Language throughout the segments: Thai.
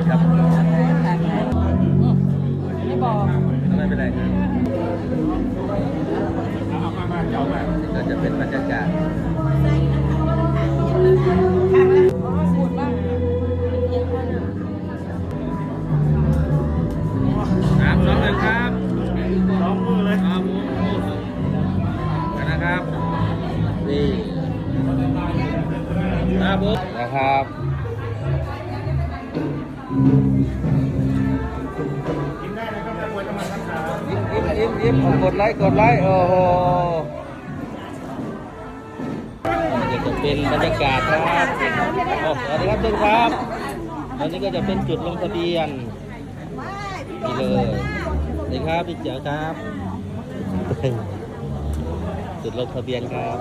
ศครับไม่บอกไม่เป็นไรครับก็จะเป็นบรรยากาศพูดบ้างสามสองหนึ่งครับสองมือเลยครับนะครับนี่ครับผมนะครับ ยิ้มยิ้มยิ้มยิ้มกดไลค์กดไลค์โอ้โหนี่จะเป็นบรรยากาศครับโอ้สวัสดีครับทุกท่านครับตอนนี้ก็จะเป็นจุดลงทะเบียนนี่เลยสวัสดีครับพี่เจ๋อครับ จุดลงทะเบียนครับ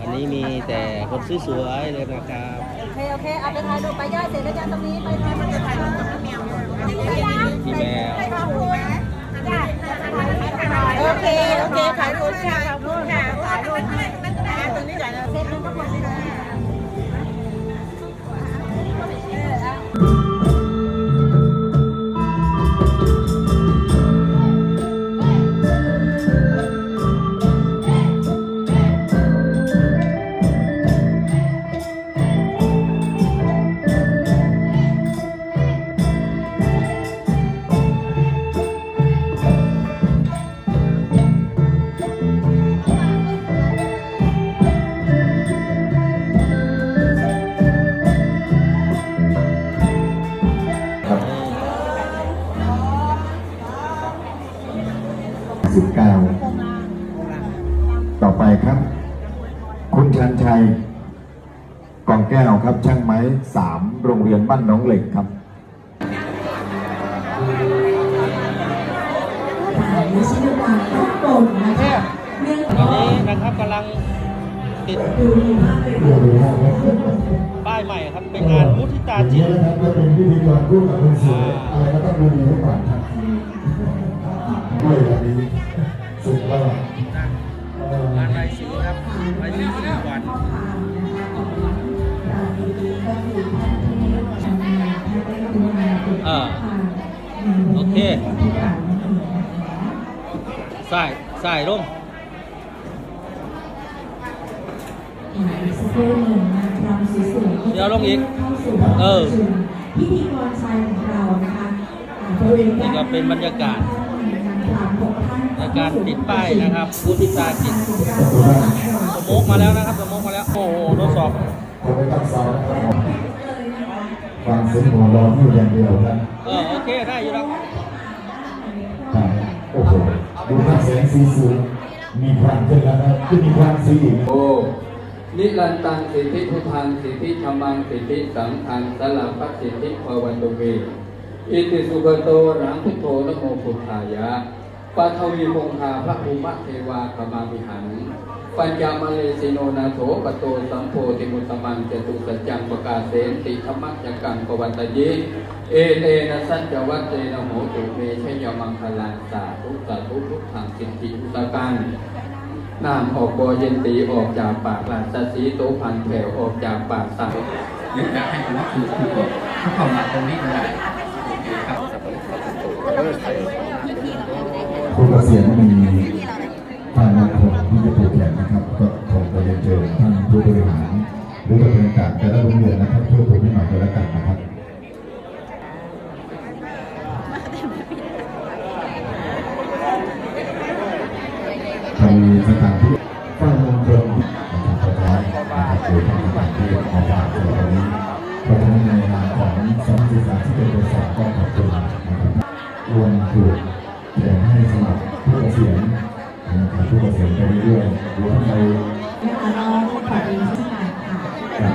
อันนี้มีแต่คนสวยๆเลยนะครับ โอเคโอเคเอาไปถ่ายรูปไปย่าเสร็จแล้วจ้าตรงนี้ไปถ่ายมันจะถ่ายรูปกับแมวพี่แมว โอเค โอเคถ่าย ชันชัยกองแก้วครับช่างไม้สามโรงเรียนบ้านน้องเหล็กครับวิศวกรรมทุกตนนะคะเนื่องตอนนี้นะครับกำลังติดป้ายใหม่ครับ เป็นงานมุทิตาจิตนะครับก็เป็นพิธีกรคู่กับคนสวยอะไรก็ต้องดูดีไว้ก่อนครับด้วยวันนี้ โอเคใส่ใส่ลงเดี๋ยวลงอีก เออพิธีกรชายของเรานะคะอ่าบริเวณนี่ก็เป็นบรรยากาศในการติดป้ายนะครับมุทิตาจิตสโมกมาแล้วนะครับสโมกมาแล้ว โอ้โหทดสอบ ฟังเสียงหัวเร้อนอยู่อย่างเดียวครับเออโอเคได้อยู่แล้วครับโอ้โหดูภาพแสงสีสูงมีควันขึ้นแล้วนะขึ้นมีควันสีอีกนะโอ้นิรันตังสิทธิพุทธังสิทธิธรรมังสิทธิสังฆังสลับปัสสิทธิภวันตุเวอิติสุขโตรังพุทโธนะโมพุทธายะปัทวีคงคาพระภูมิเทวาขมามิหัน ปัญญามาเลสิโนนาโถปโตสัมโพธิมุตตมังจตุสัจจังปกาเสนติธรรมจักกังปวัตตยิ เอเตนะสัจจวัตเตนะโหตุเมชยมังคลังสาธุสาธุพุทธังสิทธิอุตกังน้ำออกบอเย็นตีออกจากปากหลานสสีโตพันแผ่วออกจากปากสังหรืออยากให้รู้ว่าคือคือก่อนถ้าเข้ามาตรงนี้ก็ได้ครับผู้เกษียณมีท่านนา เชิญท่านผู้บริหารหรือผู้บริการแต่ละโรงเรียนนะครับช่วยผมให้หน่อยก็แล้วกันนะครับใครมีสถานที่ฟังมงคลนะครับขอให้นะครับโดยท่านสถานที่ขอฝากในวันนี้เพราะฉะนั้นในนามของสำนักศึกษาที่เป็นบริษัทก็ขอบคุณนะครับรวมถูกแจกให้สำหรับผู้เกษียณนะครับผู้เกษียณไปเรื่อยๆรวมใน นะคะเราขอเรียนที่การค่ะค่ะ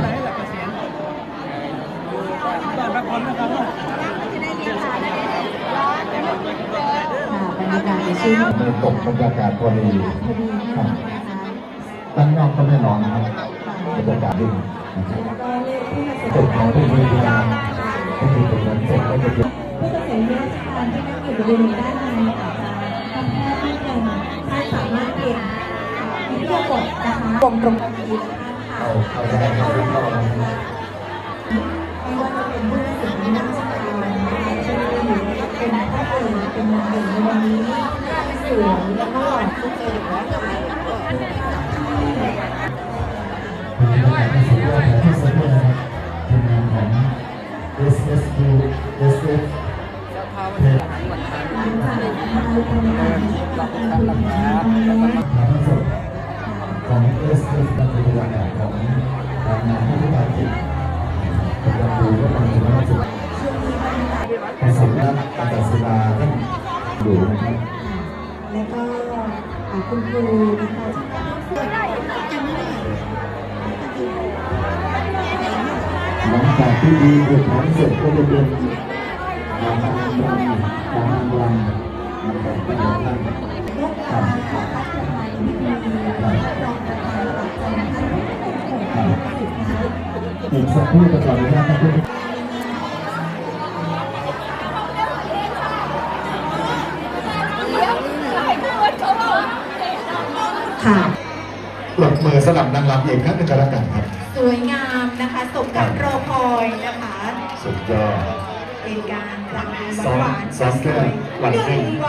บรรยากาศในช่วงในตกบรรยากาศพอดีพอดีนะคะตั้งนอกก็ไม่นอนนะครับบรรยากาศดีแล้วก็เลขผู้เกษตกของผู้บริการก็คือตรงนั้นตกก็จะเป็นผู้เกษียณราชการที่นั่งอยู่บริเวณด้านในอาจจะทำให้ไม่เต็มท่านสามารถเก็บ ทยากดนะคะกลมตรงนี้นะคะเอาเอาได้ครับเข้ามาไม่ว่าจะเป็นผู้ตัดสินในราชการนะคะจะมีเป็นพระเอกเป็นนางเอกในวันนี้สวยแล้วก็หล่อทุกคนเป็นบรรยากาศที่สุดยอดของที่สุดยอดนะครับทีมงาน ของ SSQ SF เพจหลังจากมาทำงานที่ทำงานถ่ายทอดสดของ SF เป็นบรรยากาศของการงานที่ผู้บาดเจ็บเป็นการดูว่าการจุฬาสุขช่วงนี้บรรยาการะสบการณ์การตัดสินท่านดูนะครับแล้วก็คุณครูนะคะที่หลังจากที่ดีบทถามเสร็จก็จะเป็นการนำรำการนำรำนะครับที่เราตั้งยการขอพัฒนาวิธีรองานหลักการท่านผู้ปกครอง อีกสักครู่จะก่อนนะครับท่านผู้ค่ะปรบมือสลับนางรำอีกครั้งหนึงก็แล้วกันครับ สวยงามนะคะสมกับรอคอยนะคะ สุดยอดเป็นการรำซ้อมหวานซ้อมแค่วันหหนึ่นึ่งงวัน